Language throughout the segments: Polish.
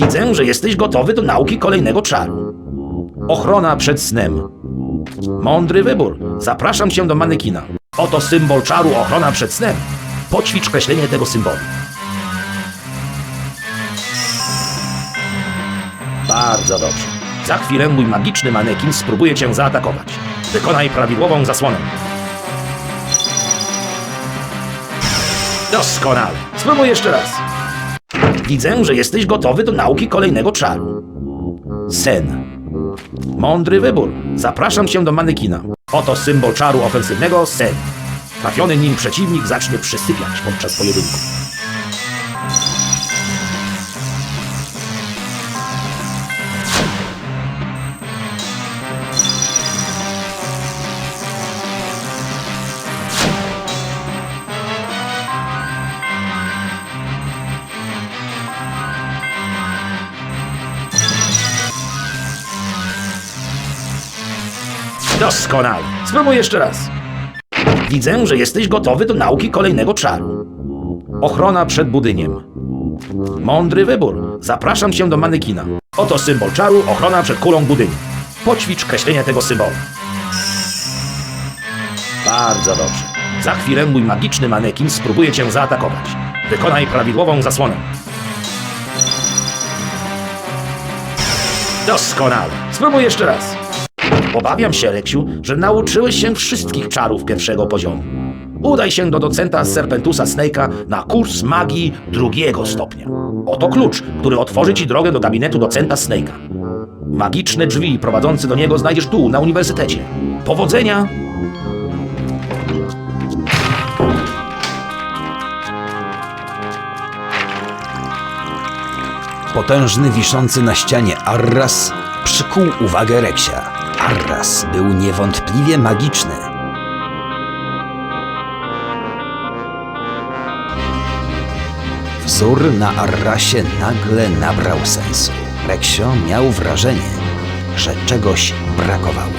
Widzę, że jesteś gotowy do nauki kolejnego czaru. Ochrona przed snem. Mądry wybór. Zapraszam cię do manekina. Oto symbol czaru ochrona przed snem. Poćwicz kreślenie tego symbolu. Bardzo dobrze. Za chwilę mój magiczny manekin spróbuje cię zaatakować. Wykonaj prawidłową zasłonę. Doskonale. Spróbuj jeszcze raz. Widzę, że jesteś gotowy do nauki kolejnego czaru. Sen. Mądry wybór. Zapraszam cię do manekina. Oto symbol czaru ofensywnego sen. Trafiony nim przeciwnik zacznie przysypiać podczas pojedynku. Doskonale. Spróbuj jeszcze raz. Widzę, że jesteś gotowy do nauki kolejnego czaru. Ochrona przed budyniem. Mądry wybór. Zapraszam cię do manekina. Oto symbol czaru, ochrona przed kulą budyniu. Poćwicz kreślenie tego symbolu. Bardzo dobrze. Za chwilę mój magiczny manekin spróbuje cię zaatakować. Wykonaj prawidłową zasłonę. Doskonale. Spróbuj jeszcze raz. Obawiam się, Reksiu, że nauczyłeś się wszystkich czarów pierwszego poziomu. Udaj się do docenta Serpentusa Snake'a na kurs magii drugiego stopnia. Oto klucz, który otworzy ci drogę do gabinetu docenta Snake'a. Magiczne drzwi prowadzące do niego znajdziesz tu, na uniwersytecie. Powodzenia! Potężny, wiszący na ścianie Arras przykuł uwagę Reksia. Arras był niewątpliwie magiczny. Wzór na Arrasie nagle nabrał sensu. Reksio miał wrażenie, że czegoś brakowało.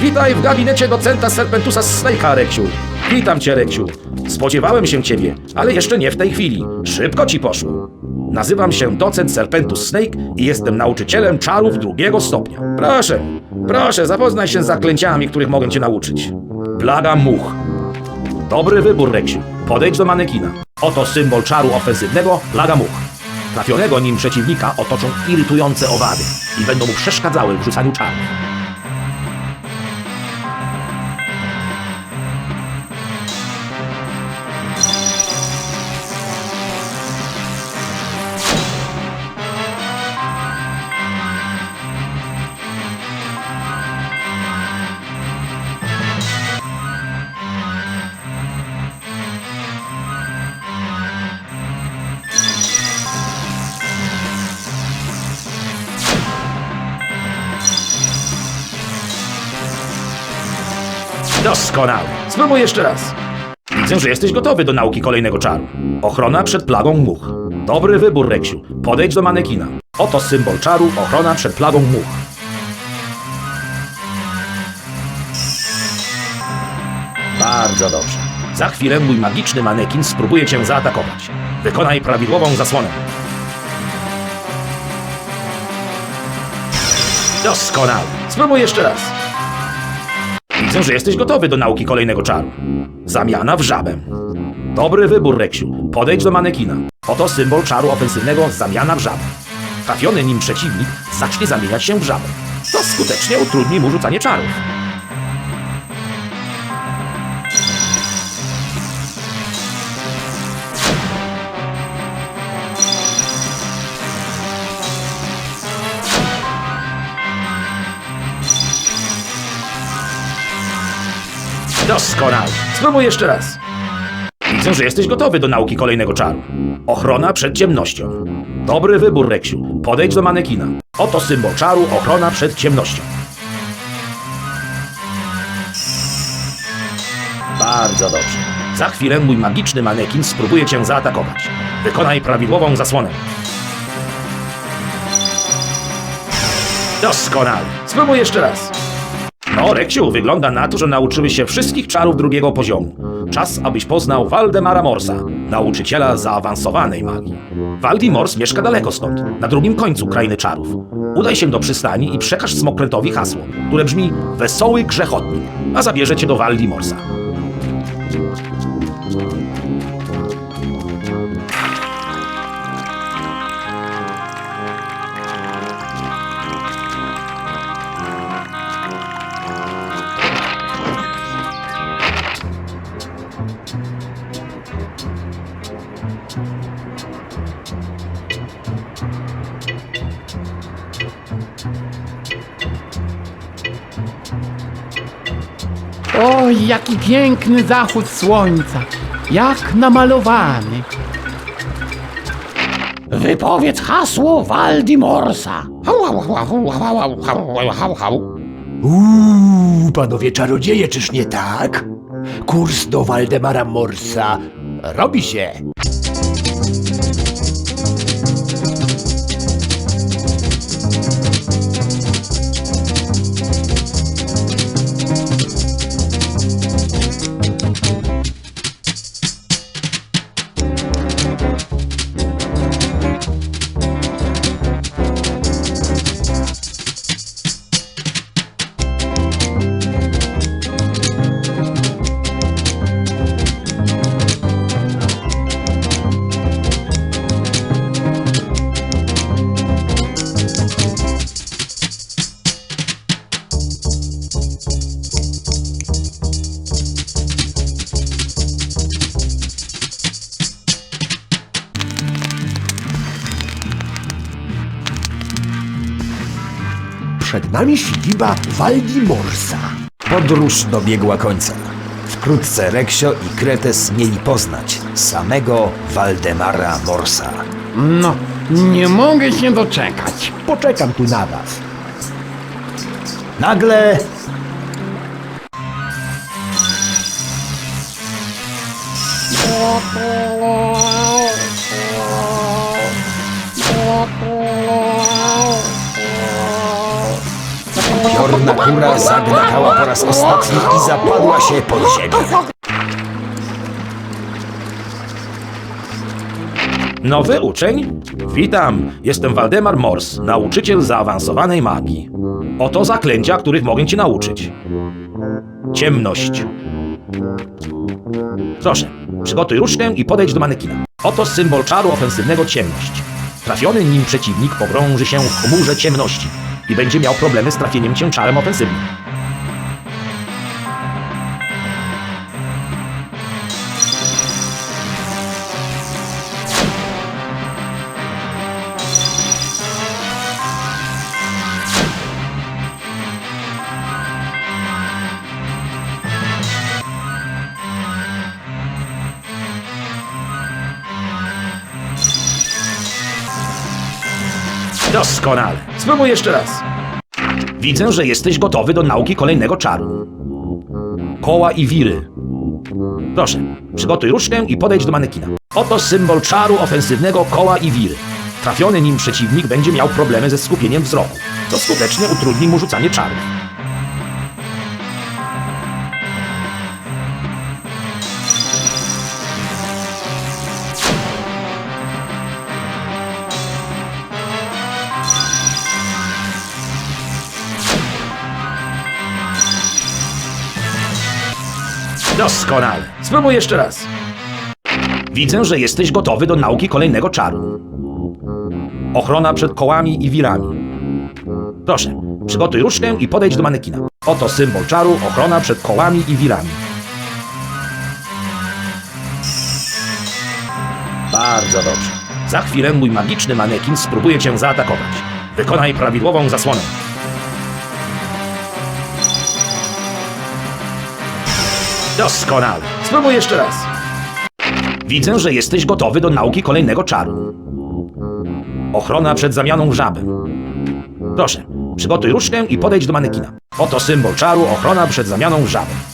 Witaj w gabinecie docenta Serpentusa Snake'a, Reksiu. Witam cię, Reksiu. Spodziewałem się ciebie, ale jeszcze nie w tej chwili. Szybko ci poszło. Nazywam się docent Serpentus Snake i jestem nauczycielem czarów drugiego stopnia. Proszę, proszę, zapoznaj się z zaklęciami, których mogę cię nauczyć. Plaga much. Dobry wybór, Reksiu. Podejdź do manekina. Oto symbol czaru ofensywnego, plaga much. Trafionego nim przeciwnika otoczą irytujące owady i będą mu przeszkadzały w rzucaniu czarów. Doskonale. Spróbuj jeszcze raz. Widzę, że jesteś gotowy do nauki kolejnego czaru. Ochrona przed plagą much. Dobry wybór, Reksiu. Podejdź do manekina. Oto symbol czaru, ochrona przed plagą much. Bardzo dobrze. Za chwilę mój magiczny manekin spróbuje cię zaatakować. Wykonaj prawidłową zasłonę. Doskonale. Spróbuj jeszcze raz. Widzę, że jesteś gotowy do nauki kolejnego czaru. Zamiana w żabę. Dobry wybór, Reksiu. Podejdź do manekina. Oto symbol czaru ofensywnego zamiana w żabę. Trafiony nim przeciwnik zacznie zamieniać się w żabę. To skutecznie utrudni mu rzucanie czarów. Doskonale. Spróbuj jeszcze raz. Widzę, że jesteś gotowy do nauki kolejnego czaru. Ochrona przed ciemnością. Dobry wybór, Reksiu. Podejdź do manekina. Oto symbol czaru, ochrona przed ciemnością. Bardzo dobrze. Za chwilę mój magiczny manekin spróbuje cię zaatakować. Wykonaj prawidłową zasłonę. Doskonale. Spróbuj jeszcze raz. Reksiu, wygląda na to, że nauczyły się wszystkich czarów drugiego poziomu. czas, abyś poznał Waldemara Morsa, nauczyciela zaawansowanej magii. Waldi Mors mieszka daleko stąd, na drugim końcu krainy czarów. Udaj się do przystani i przekaż Smokrętowi hasło, które brzmi Wesoły Grzechotnik, a zabierze cię do Waldi Morsa. Oj, jaki piękny zachód słońca, jak namalowany. Wypowiedz hasło Waldimorsa. Uuu, panowie czarodzieje, czyż nie tak? Kurs do Waldemara Morsa robi się. Nami siedziba Waldimorsa. Podróż dobiegła końca. Wkrótce Reksio i Kretes mieli poznać samego Waldemara Morsa. No, nie mogę się doczekać. Poczekam tu na was. Nagle Kura zagnachała po raz ostatni i zapadła się pod ziemię. Nowy uczeń? Witam, jestem Waldemar Mors, nauczyciel zaawansowanej magii. Oto zaklęcia, których mogę cię nauczyć. Ciemność. Proszę, przygotuj różdżkę i podejdź do manekina. Oto symbol czaru ofensywnego ciemność. Trafiony nim przeciwnik pogrąży się w chmurze ciemności i będzie miał problemy z trafieniem cię czarem ofensywnym. Doskonale. Spróbuj jeszcze raz. Widzę, że jesteś gotowy do nauki kolejnego czaru. Koła i wiry. Proszę, przygotuj różdżkę i podejdź do manekina. Oto symbol czaru ofensywnego koła i wiry. Trafiony nim przeciwnik będzie miał problemy ze skupieniem wzroku, co skutecznie utrudni mu rzucanie czarów. Doskonale. Spróbuj jeszcze raz. Widzę, że jesteś gotowy do nauki kolejnego czaru. Ochrona przed kołami i wirami. Proszę, przygotuj różdżkę i podejdź do manekina. Oto symbol czaru, ochrona przed kołami i wirami. Bardzo dobrze. Za chwilę mój magiczny manekin spróbuje cię zaatakować. Wykonaj prawidłową zasłonę. Doskonale. Spróbuj jeszcze raz. Widzę, że jesteś gotowy do nauki kolejnego czaru. Ochrona przed zamianą w. Proszę, przygotuj różdżkę i podejdź do manekina. Oto symbol czaru, ochrona przed zamianą w.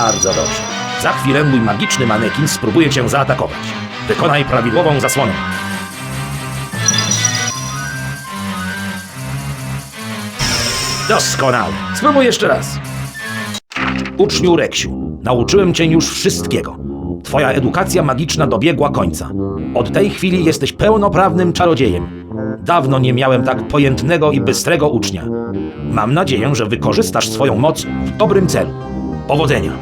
Bardzo dobrze. Za chwilę mój magiczny manekin spróbuje cię zaatakować. Wykonaj prawidłową zasłonę. Doskonale. Spróbuj jeszcze raz. Uczniu Reksiu, nauczyłem cię już wszystkiego. Twoja edukacja magiczna dobiegła końca. Od tej chwili jesteś pełnoprawnym czarodziejem. Dawno nie miałem tak pojętnego i bystrego ucznia. Mam nadzieję, że wykorzystasz swoją moc w dobrym celu. Powodzenia!